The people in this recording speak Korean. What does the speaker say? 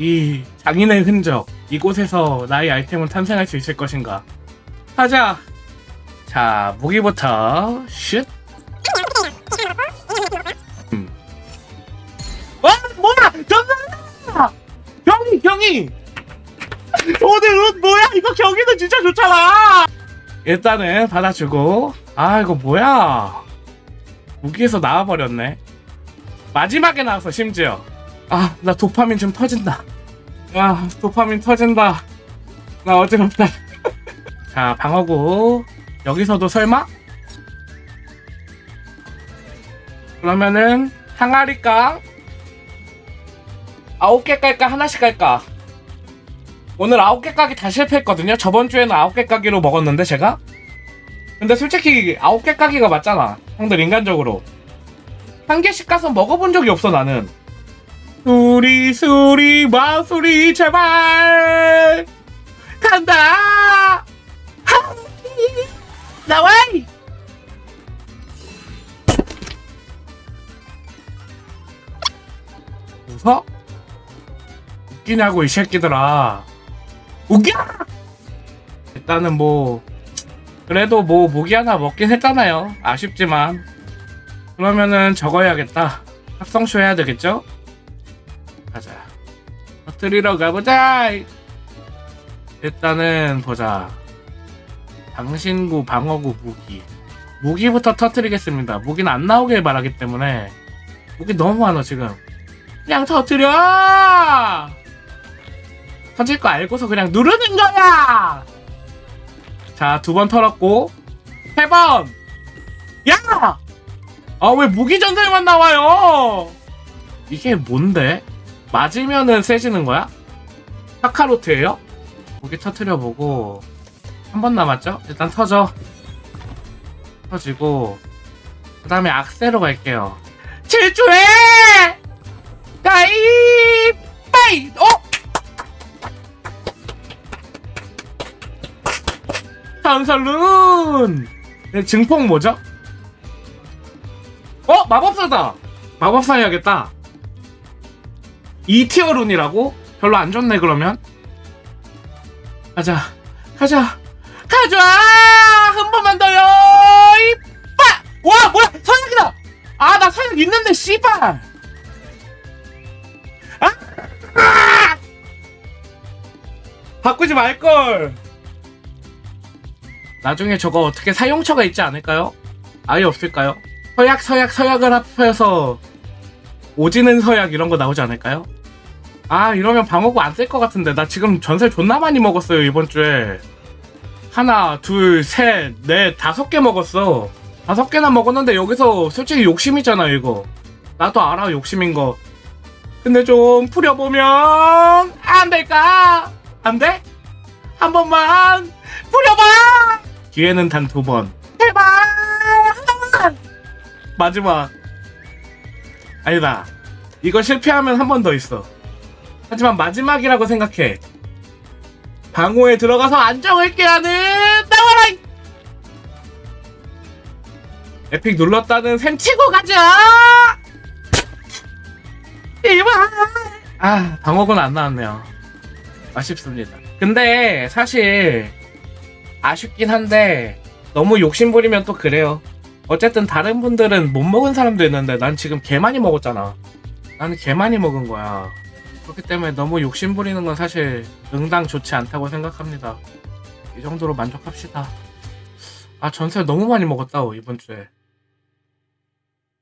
이 장인의 흔적 이곳에서 나의 아이템을 탄생할 수 있을 것인가? 하자! 자 무기부터 슛! 음. 와 뭐야! 정말 경이 경이! 오늘 옷 뭐야? 이거 경이는 진짜 좋잖아! 일단은 받아주고. 아 이거 뭐야? 무기에서 나와버렸네. 마지막에 나왔어 심지어. 아 나 도파민 좀 터진다 야 도파민 터진다. 나 어지럽다. 자 방어구. 여기서도 설마? 그러면은 항아리 깡? 아홉 개 깔까? 하나씩 깔까? 오늘 아홉 개 까기 다 실패했거든요. 저번 주에는 아홉 개 까기로 먹었는데 제가? 근데 솔직히 아홉 개 까기가 맞잖아. 형들 인간적으로. 한 개씩 까서 먹어본 적이 없어 나는 수리 수리 마수리 제발! 간다! 나와 웃어? 웃기냐고 이 새끼들아. 웃겨! 일단은 뭐 그래도 뭐 모기 하나 먹긴 했잖아요. 아쉽지만. 그러면은 적어야겠다. 합성쇼 해야 되겠죠? 터뜨리러 가보자! 일단은 보자. 당신구 방어구 무기. 무기부터 터뜨리겠습니다. 무기는 안 나오길 바라기 때문에 무기 너무 많아 지금. 그냥 터뜨려! 터질 거 알고서 그냥 누르는 거야! 자 두 번 털었고 세 번! 야! 아 왜 무기 전설만 나와요? 이게 뭔데? 맞으면은 세지는 거야? 카카로트예요? 무기 터트려 보고 한 번 남았죠? 일단 터져 터지고 그 다음에 악세로 갈게요 질주해! 가이 빠이 어? 전설룬 네, 증폭 뭐죠? 어? 마법사다 마법사 해야겠다 2티어 룬이라고? 별로 안 좋네 그러면 가자 가자 가자 한 번만 더요 이빠 와 뭐야 서약이다 아나 서약 있는데 씨발 아! 아! 바꾸지 말걸 나중에 저거 어떻게 사용처가 있지 않을까요? 아예 없을까요? 서약 서약 서약을 합해서 오지는 서약 이런 거 나오지 않을까요? 아 이러면 방어구 안 쓸 것 같은데. 나 지금 전설 존나 많이 먹었어요 이번 주에. 하나 둘셋넷 다섯 개 먹었어. 다섯 개나 먹었는데 여기서 솔직히 욕심이잖아 이거. 나도 알아 욕심인 거. 근데 좀 풀어보면 안 될까? 안 돼? 한 번만 풀어봐! 기회는 단 두 번. 제발! 마지막 아니다 이거 실패하면 한 번 더 있어 하지만 마지막이라고 생각해. 방호에 들어가서 안정을 깨하는 나와라! 이- 에픽 눌렀다는 셈 치고 가자! 이발! 아, 방어군 안 나왔네요. 아쉽습니다. 근데 사실 아쉽긴 한데 너무 욕심부리면 또 그래요. 어쨌든 다른 분들은 못 먹은 사람도 있는데 난 지금 개 많이 먹었잖아. 나는 개 많이 먹은 거야. 그렇기 때문에 너무 욕심 부리는 건 사실 응당 좋지 않다고 생각합니다. 이 정도로 만족합시다. 아 전설 너무 많이 먹었다 이번 주에.